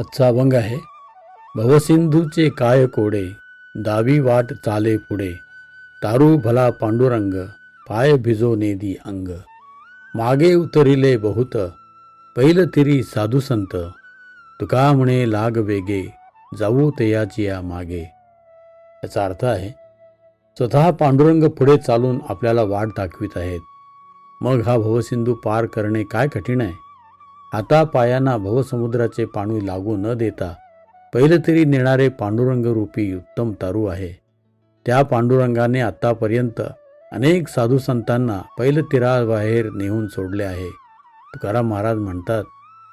आजचा अभंग आहे भवसिंधूचे काय कोडे दावी वाट चाले पुढे तारू भला पांडुरंग पाय भिजो नेदी अंग. मागे उतरिले बहुत पैल तिरी साधू संत तुका म्हणे लाग वेगे जाऊ तयाची या मागे. याचा अर्थ आहे स्वतः पांडुरंग पुढे चालून आपल्याला वाट दाखवित आहेत. मग हा भवसिंधू पार करणे काय कठीण आहे? आता पायांना भवसमुद्राचे पाणी लागू न देता पहिले तरी नेणारे पांडुरंग रूपी उत्तम तारू आहे. त्या पांडुरंगाने आतापर्यंत अनेक साधू संतांना पैल तीराबाहेर नेऊन सोडले आहे. तुकाराम महाराज म्हणतात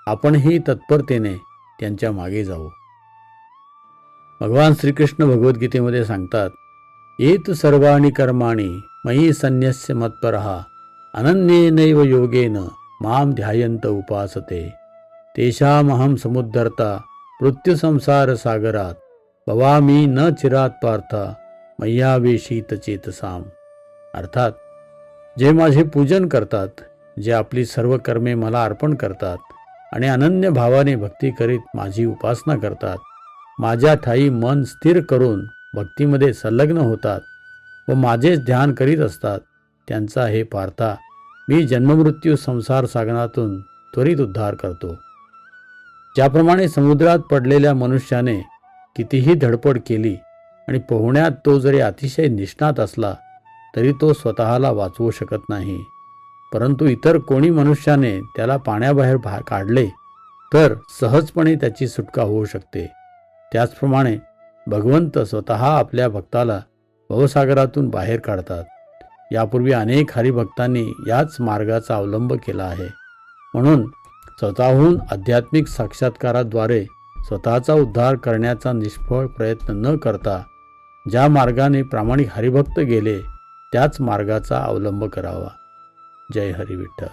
आपणही तत्परतेने त्यांच्या मागे जाऊ. भगवान श्रीकृष्ण भगवद्गीतेमध्ये सांगतात येत सर्वाणी कर्माणी मयी संन्यस्य मत्परहा अनन्येनैव योगेन माम ध्यायंत उपासते। तेषामहं समुद्धर्ता मृत्युसंसारसागरात भवामी न चिरात पार्थ मय्यावेशीत चेतसाम। अर्थात जे माझे पूजन करतात जे आपली सर्व कर्मे मला अर्पण करतात आणि अनन्य भावाने भक्ती करीत माझी उपासना करतात माझ्या ठाई मन स्थिर करून भक्तीमध्ये संलग्न होतात व माझेच ध्यान करीत असतात त्यांचा हे पार्था मी जन्ममृत्यू संसार सागनातून त्वरित उद्धार करतो. ज्याप्रमाणे समुद्रात पडलेल्या मनुष्याने कितीही धडपड केली आणि पोहण्यात तो जरी अतिशय निष्णात असला तरी तो स्वतःला वाचवू शकत नाही. परंतु इतर कोणी मनुष्याने त्याला पाण्याबाहेर भा काढले तर सहजपणे त्याची सुटका होऊ शकते. त्याचप्रमाणे भगवंत स्वतः आपल्या भक्ताला भवसागरातून बाहेर काढतात. यापूर्वी अनेक हरिभक्तांनी याच मार्गाचा अवलंब केला आहे. म्हणून स्वतःहून आध्यात्मिक साक्षात्काराद्वारे स्वतःचा उद्धार करण्याचा निष्फळ प्रयत्न न करता ज्या मार्गाने प्रामाणिक हरिभक्त गेले त्याच मार्गाचा अवलंब करावा. जय हरी विठ्ठल.